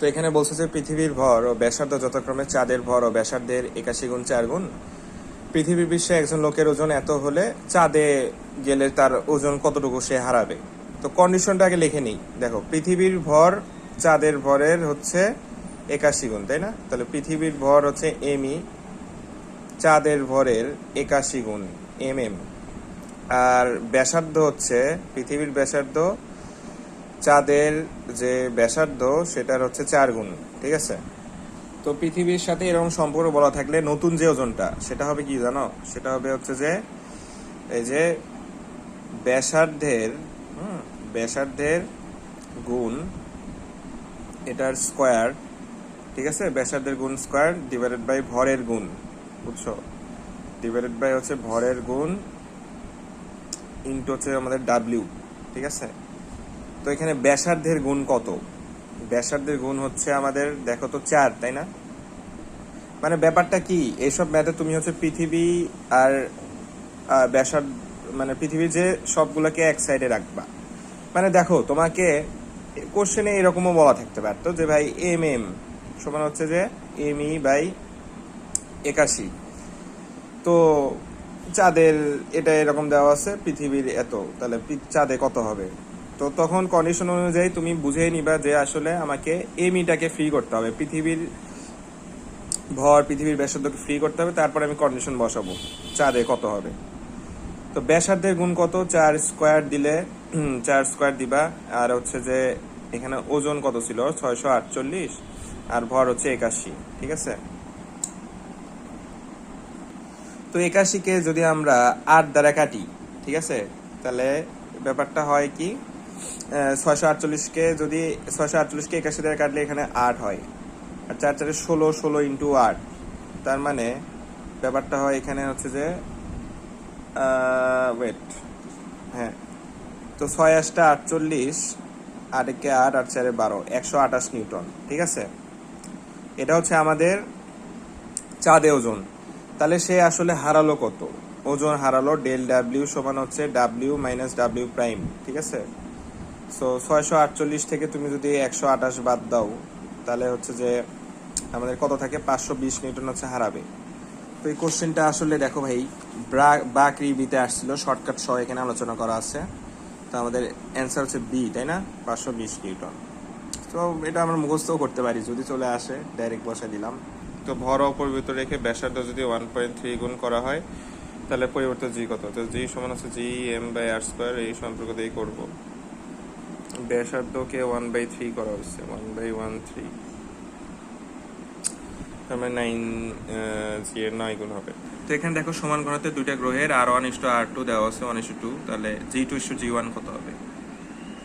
তো এখানে বলছে যে পৃথিবীর ভর ও ব্যাসার্ধ যথাক্রমে চাঁদের ভর ও ব্যাসার্ধের একাশি গুণ চার গুণ। পৃথিবীর বিশ্বে একজন লোকের ওজন এত হলে চাঁদে গেলে তার ওজন কতটুকু সে হারাবে? তো কন্ডিশনটা আগে লিখে নিই। দেখো, পৃথিবীর ভর চাঁদের ভরের হচ্ছে একাশি গুণ, তাই না? তাহলে পৃথিবীর ভর হচ্ছে এমই চাঁদের ভরের একাশি গুণ এম এম। আর ব্যাসার্ধ হচ্ছে, পৃথিবীর ব্যাসার্ধ চাঁদের যে ব্যাসার্ধ, সেটার হচ্ছে চার গুণ, ঠিক আছে? তো পৃথিবীর সাথে এরকম সম্পর্ক বলা থাকলে নতুন যে ওজনটা, সেটা হবে কি জানো? সেটা হবে হচ্ছে যে, এই যে ব্যাসার্ধের ব্যাসার্ধের গুণ এটার স্কোয়ার, ঠিক আছে? ব্যাসার্ধের গুণ স্কোয়ার ডিভাইডেড বাই ভরের গুণ, বুঝছ? ডিভাইডেড বাই হচ্ছে ভরের গুণ ইন্টু হচ্ছে আমাদের ডাব্লিউ ঠিক আছে? তো এখানে ব্যাসার্ধের গুণ কত? ব্যাসার্ধের গুণ হচ্ছে আমাদের, দেখো তো চার, তাই না? মানে ব্যাপারটা কি? এইসব ম্যাথে তুমি হচ্ছে পৃথিবী আর ব্যাসার্ধ মানে পৃথিবীর যে সবগুলোকে এক সাইডে রাখবা। মানে দেখো, তোমাকে কোশ্চেনে এরকমও বলা থাকতে পারতো যে ভাই এম এম সমান হচ্ছে যে এম ই বাই একাশি। তো চাঁদের এটা এরকম দেওয়া আছে, পৃথিবীর এত, তাহলে চাঁদে কত হবে? তো তখন কন্ডিশন অনুযায়ী তুমি বুঝে নিবা যে আসলে আমাকে এমিটাকে ফ্রি করতে হবে। পৃথিবীর ভর, পৃথিবীর ব্যাসার্ধকে ফ্রি করতে হবে, তারপরে আমি কন্ডিশন বসাবো, চাঁদে কত হবে। তো ব্যাসার্ধের গুণ কত? চার স্কোয়ার দিলে চার স্কোয়ার দিবা, আর হচ্ছে যে এখানে ওজন কত ছিল? ছয়শো আটচল্লিশ, আর ভর হচ্ছে একাশি, ঠিক আছে? তো একাশিকে যদি আমরা আট দ্বারা কাটি, ঠিক আছে? তাহলে ব্যাপারটা হয় কি? ছয়শো আটচল্লিশকে যদি ছয়শো আটচল্লিশকে একাশি দ্বারা কাটলে এখানে আট হয়। আর চার চারে ষোলো ষোলো ইন্টু আট। তার মানে ব্যাপারটা হয় এখানে হচ্ছে যে ওয়েট হ্যাঁ। তো ছয় আটটা আটচল্লিশ আর একে আট আর চারে বারো, একশো আঠাশ নিউটন, ঠিক আছে? এটা হচ্ছে আমাদের চাঁদে ওজন। তাহলে সে আসলে হারালো কত? ওজন হারালো ডেল ডাব্লিউ সমান হচ্ছে ডাব্লিউ মাইনাস ডাব্লিউ প্রাইম, ঠিক আছে? সো ছয়শো আটচল্লিশ থেকে তুমি যদি একশো আঠাশ বাদ দাও, তাহলে হচ্ছে যে আমাদের কত থাকে? পাঁচশো বিশ নিউটন হচ্ছে হারাবে। তো এই কোশ্চেনটা আসলে দেখো ভাই বা ক্রিবিতে আসছিল, শর্টকাট সহ এখানে আলোচনা করা আছে। তো আমাদের অ্যান্সার হচ্ছে বি, তাই না? পাঁচশো বিশ নিউটন। তো এটা আমরা মুখস্থও করতে পারি, যদি চলে আসে, ডাইরেক্ট বসে দিলাম। তো ভর অপরিবর্তিত রেখে ব্যাসার্ধ যদি ওয়ান পয়েন্ট থ্রি গুণ করা হয়, তাহলে পরিবর্তন জি কত? তো জি সমান হচ্ছে G M by R square এই সম্পর্ক দিয়েই করব। ব্যাসার্ধকে ওয়ান বাই থ্রি করা হচ্ছে ওয়ান বাই ওয়ান থ্রি তার মানে নাইন জি এর নয় হবে। তো এখানে দেখো সমান ঘনত্বের দুইটা গ্রহের, R one is to R two দেওয়া আছে ওয়ান ইস টু তাহলে G two is two G one কত হবে?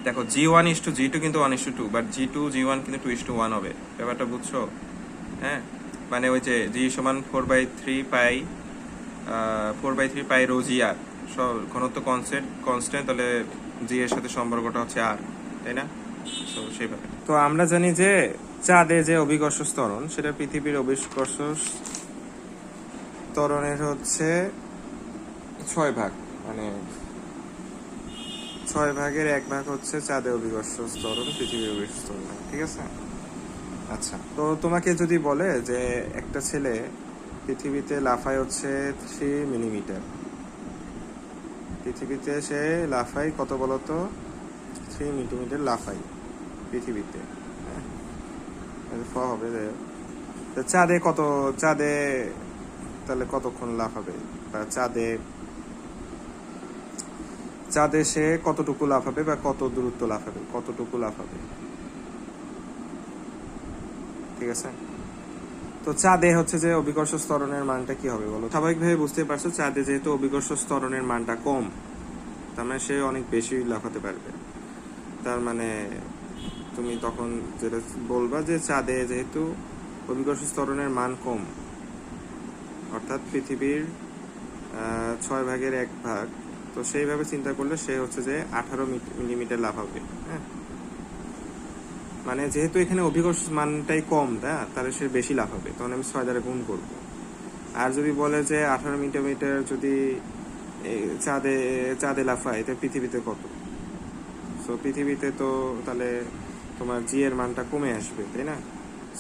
দেখো G one is to G two কিন্তু one is to but G two G one কিন্তু টু ইস টু ওয়ান হবে। ব্যাপারটা বুঝছ? হ্যাঁ? মানে ওই যে জি সমান four by three pi four by three pi rho জি আর সব ঘনত্ব কনস্ট্যান্ট কনস্ট্যান্ট তাহলে জি এর সাথে সম্পর্কটা হচ্ছে আর তাই না? তো সেইভাবে তো আমরা জানি যে চাঁদে যে অভিকর্ষ স্তরণ সেটা পৃথিবীর অভিকর্ষ ত্বরণের হচ্ছে ছয় ভাগ। মানে ছয় ভাগের এক ভাগ হচ্ছে চাঁদে অভিকর্ষ স্তরণ পৃথিবীর অভিকর্ষ স্তরণ ঠিক আছে? আচ্ছা তো তোমাকে যদি বলে যে একটা ছেলে পৃথিবীতে লাফায় হচ্ছে থ্রি মিলিমিটার, পৃথিবীতে সে লাফায় কত বলতো? থ্রি মিলিমিটার লাফাই পৃথিবীতে হ্যাঁ? হবে যে চাঁদে কত, চাঁদে তাহলে কতক্ষণ লাফাবে? বা চাঁদে চাঁদে সে কতটুকু লাফাবে বা কত দূরত্ব লাফাবে? কতটুকু লাফাবে? ঠিক আছে? তো চাঁদে হচ্ছে যে অভিকর্ষ স্তরণের মানটা কি হবে বলো? স্বাভাবিকভাবে বুঝতে পারছ, চাঁদে যেহেতু অভিকর্ষ স্তরণের মানটা কম, তার মানে সে অনেক বেশি লাফাতে পারবে। তার মানে তুমি তখন যেটা বলবা যে চাঁদে যেহেতু অভিকর্ষ স্তরণের মান কম, অর্থাৎ পৃথিবীর ছয় ভাগের এক ভাগ, তো সেইভাবে চিন্তা করলে সে হচ্ছে যে আঠারো মিলিমিটার লাফাবে হ্যাঁ? মানে যেহেতু এখানে অভিকর্ষ মানটাই কম তা তাহলে সে বেশি লাভ হবে, তখন আমি ছয় দ্বারা গুণ করব। আর যদি বলে যে আঠারো মিটার যদি চাঁদে চাঁদে লাফায় তো পৃথিবীতে কত? সো পৃথিবীতে তো তাহলে তোমার জি এর মানটা কমে আসবে, তাই না?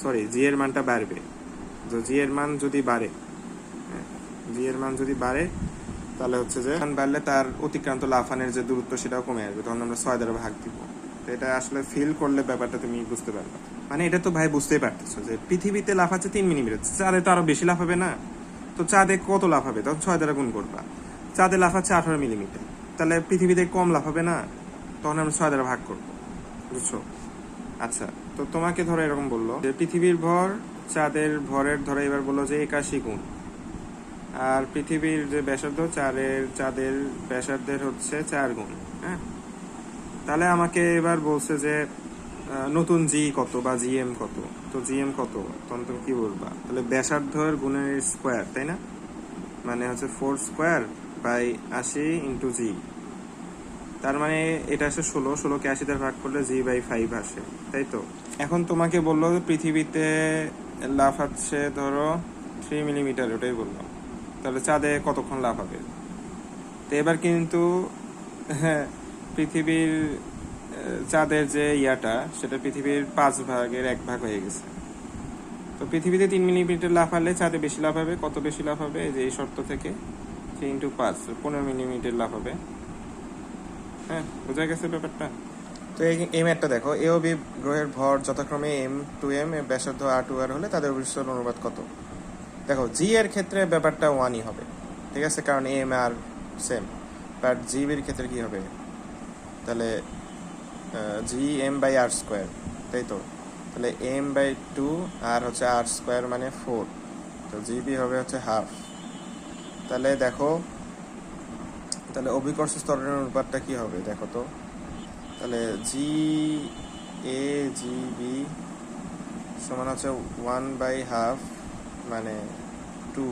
সরি জি এর মানটা বাড়বে। তো জি এর মান যদি বাড়ে জি এর মান যদি বাড়ে, তাহলে হচ্ছে যে মান বাড়লে তার অতিক্রান্ত লাফানের যে দূরত্ব সেটাও কমে আসবে, তখন আমরা ছয় দ্বারা ভাগ দিব। তো এটা আসলে ফিল করলে ব্যাপারটা তুমি বুঝতে পারবে। মানে এটা তো ভাই বুঝতেই পারতেছো যে পৃথিবীতে লাফাচ্ছে তিন মিলিমিটার, চাঁদে তো আরও বেশি লাফাবে না? তো চাঁদে কত লাফাবে? তখন ছয় দ্বারা গুণ করবা। চাঁদে লাফাচ্ছে আঠারো মিলিমিটার, তাহলে পৃথিবীতে কম লাফাবে না? তখন আমরা ছয় দ্বারা ভাগ করব, বুঝছ? আচ্ছা তো তোমাকে ধরো এরকম বলল যে পৃথিবীর ভর চাঁদের ভরের ধরো এবার বলল যে একাশি গুণ। আর পৃথিবীর যে ব্যাসার্ধ, চারের, চাঁদের ব্যাসার্ধের হচ্ছে চার গুণ হ্যাঁ? তাহলে আমাকে এবার বলছে যে নতুন জি কত বা জিএম কত? তো জিএম কত? তখন তুমি কি বলবা? তাহলে ব্যাসার্ধের গুণের স্কোয়ার, তাই না? মানে হচ্ছে ফোর স্কোয়ার বাই আশি ইন্টু জি। তার মানে এটা আসে ষোলো ষোলোকে আশি দ্বারা ভাগ করলে জি বাই ফাইভ আসে তাই তো? এখন তোমাকে বলল পৃথিবীতে লাফাচ্ছে ধরো থ্রি মিলিমিটার ওটাই বলল। তাহলে চাঁদে কতক্ষণ লাফাবে তো এবার কিন্তু হ্যাঁ, পৃথিবীর চাঁদের যে ইয়াটা সেটা পৃথিবীর পাঁচ ভাগের এক ভাগ হয়ে গেছে। তো পৃথিবীতে তিন মিলিমিটার লাফালে চাঁদে বেশি লাফাবে কত বেশি লাফাবে এই যে এই শর্ত থেকে থ্রি ইন্টু পাঁচ পনেরো মিলিমিটার লাফাবে হ্যাঁ। বোঝা গেছে ব্যাপারটা? তো এই এই ম্যাটটা দেখো এ ও বি গ্রহের ভর যথাক্রমে এম টু এম ব্যাসার্ধ আর টু আর হলে তাদের অভিষ্ঠর অনুপাত কত? দেখো জি এর ক্ষেত্রে ব্যাপারটা ওয়ানই হবে ঠিক আছে? কারণ এম আর সেম বাট জিবির ক্ষেত্রে কি হবে? তাহলে G M by R square তাই তো? তাহলে এম বাই টু আর হচ্ছে আর স্কোয়ার মানে ফোর তো জিবি হবে হচ্ছে হাফ তাহলে দেখো তাহলে অভিকর্ষ স্তরের অনুপাতটা কি হবে? দেখো তো। তাহলে জি এ জি বি সমান হচ্ছে ওয়ান বাই হাফ মানে টু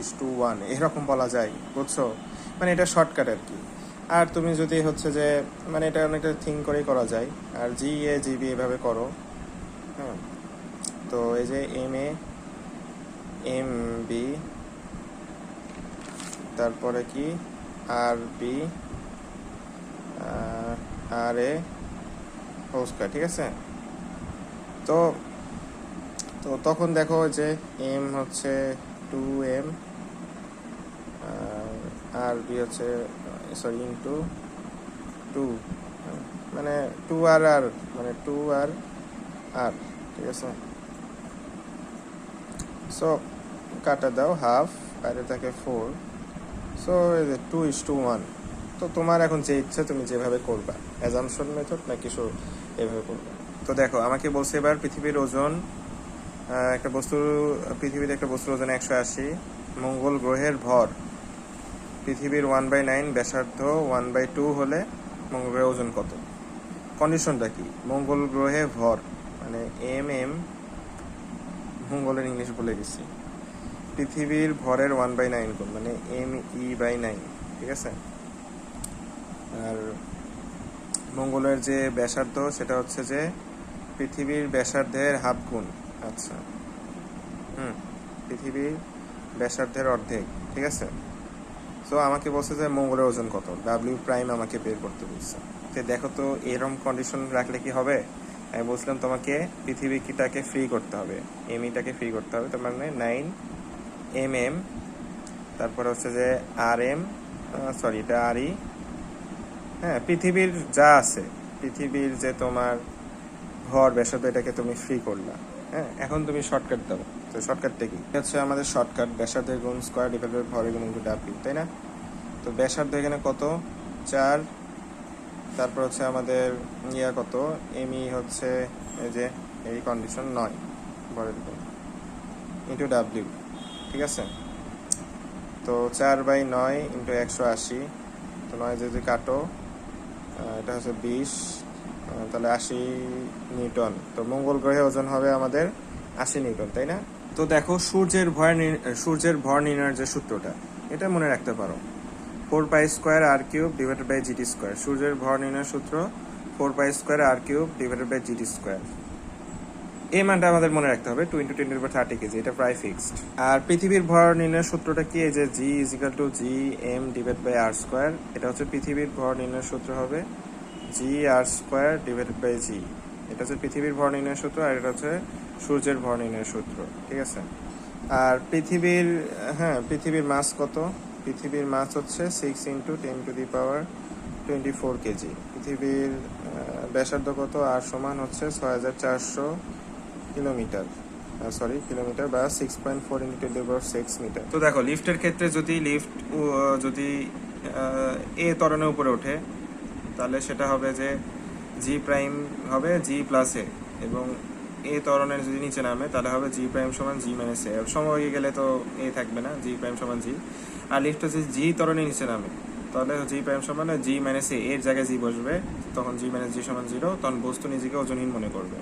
ইস টু ওয়ান এরকম বলা যায়, বুঝছ? মানে এটা শর্টকাট আর কি। আর তুমি যদি হচ্ছে যে মানে এটা অনেকটা থিঙ্ক করেই করা যায়। আর জি এ জি বি এভাবে করো হ্যাঁ? তো এই যে এম এ এম বি তারপরে কি? আর বি আর এ হোল ঠিক আছে? তো তো তখন দেখো যে এম হচ্ছে টু এম আর বি হচ্ছে সরি ইন্টু টু মানে টু আর আর মানে টু আর আর ঠিক আছে? সো কাটা দাও হাফ বাইরে থাকে four so two is to one তো তোমার এখন যে ইচ্ছা তুমি যেভাবে করবা অ্যাজামশন মেথড নাকি শো এভাবে করবা? তো দেখো, আমাকে বলছে এবার পৃথিবীর ওজন একটা বস্তু, পৃথিবীর একটা বস্তুর ওজন একশো আশি, মঙ্গল গ্রহের ভর। পৃথিবীর ওয়ান বাই নাইন ব্যাসার্ধ ওয়ান বাই টু হলে মঙ্গল গ্রহের ওজন কত? কন্ডিশনটা কি? মঙ্গল গ্রহে ভর মানে এম এম মঙ্গলের ইংলিশ বলে গেছি পৃথিবীর ভরের ওয়ান বাই নাইন গুণ মানে এম ই বাই নাইন ঠিক আছে? আর মঙ্গলের যে ব্যাসার্ধ, সেটা হচ্ছে যে পৃথিবীর ব্যাসার্ধের হাফ গুণ। আচ্ছা। হুম, পৃথিবীর ব্যাসার্ধের অর্ধেক, ঠিক আছে? তো আমাকে বলছে যে মঙ্গলের ওজন কত? ডাব্লিউ প্রাইম আমাকে বের করতে বলছে। তো দেখো তো এরকম কন্ডিশন রাখলে কি হবে? আমি বলছিলাম তোমাকে পৃথিবীটাকে ফ্রি করতে হবে। এমইটাকে ফ্রি করতে হবে, তার মানে নাইন এম এম তারপর হচ্ছে যে আর এম সরি এটা ই হ্যাঁ পৃথিবীর যা আছে, পৃথিবীর যে তোমার ভর ব্যাসার্ধ এটাকে তুমি ফ্রি করলা হ্যাঁ এখন তুমি শর্টকাট দাও, তো শর্টকাটটা কি? হচ্ছে আমাদের শর্টকাট ব্যাসার্ধের গুণ স্কোয়ার ডিভাইডেড ভরের গুণ ইন্টু ডাব্লিউ তাই না? তো ব্যাসার্ধ এখানে কত? চার, তারপর হচ্ছে আমাদের ইয়া কত? এমই হচ্ছে এই যে, এই কন্ডিশন নয় ভরের গুণ ইন্টু ডাব্লিউ ঠিক আছে? তো চার বাই নয় ইন্টু একশো আশি। তো নয় যদি কাটো এটা হচ্ছে বিশ তাহলে আশি নিউটন। তো মঙ্গল গ্রহে ওজন হবে আমাদের আশি নিউটন, তাই না? তো দেখো সূর্যের নির- সূর্যের ভর নির্ণয়ের যে সূত্রটা, এটা মনে রাখতে পারো। Four pi square R cube divided by GT square. সূর্যের ভর নির্ণয়ের সূত্র four pi square R cube divided by GT square. এই মানটা আমাদের মনে রাখতে হবে two into ten thirty KG, এটা প্রায় ফিক্সড আর পৃথিবীর ভর নির্ণয়ের সূত্রটা কি? এই যে G equal to G M divide by R square এটা হচ্ছে পৃথিবীর ভর নির্ণয়ের সূত্র হবে G R square divided by G এটা হচ্ছে পৃথিবীর ভর নির্ণয়ের সূত্র আর এটা হচ্ছে সূর্যের ভর নির্ণয়ের সূত্র, ঠিক আছে? আর পৃথিবীর হ্যাঁ পৃথিবীর মাস কত? পৃথিবীর মাস হচ্ছে six into ten to the power twenty four KG. পৃথিবীর ব্যাসার্ধ কত? আর সমান হচ্ছে ছয় হাজার চারশো কিলোমিটার সরি কিলোমিটার বা six point four into ten power six metre তো দেখো লিফটের ক্ষেত্রে যদি লিফট যদি এ ত্বরণের উপরে ওঠে, তাহলে সেটা হবে যে জি প্রাইম হবে জি প্লাস এ এবং এ ত্বরণের যদি নিচে নামে, তাহলে হবে জি প্রাইম সমান জি মাইনাস এ সময় গেলে তো এ থাকবে না জি প্রাইম সমান জি আর লিফট হচ্ছে জি ত্বরণের নিচে নামে, তাহলে জি প্রাইম সমান জি মাইনাস এ এর জায়গায় জি বসবে, তখন জি মাইনাস জি সমান জিরো তখন বস্তু নিজেকে ওজনহীন মনে করবে।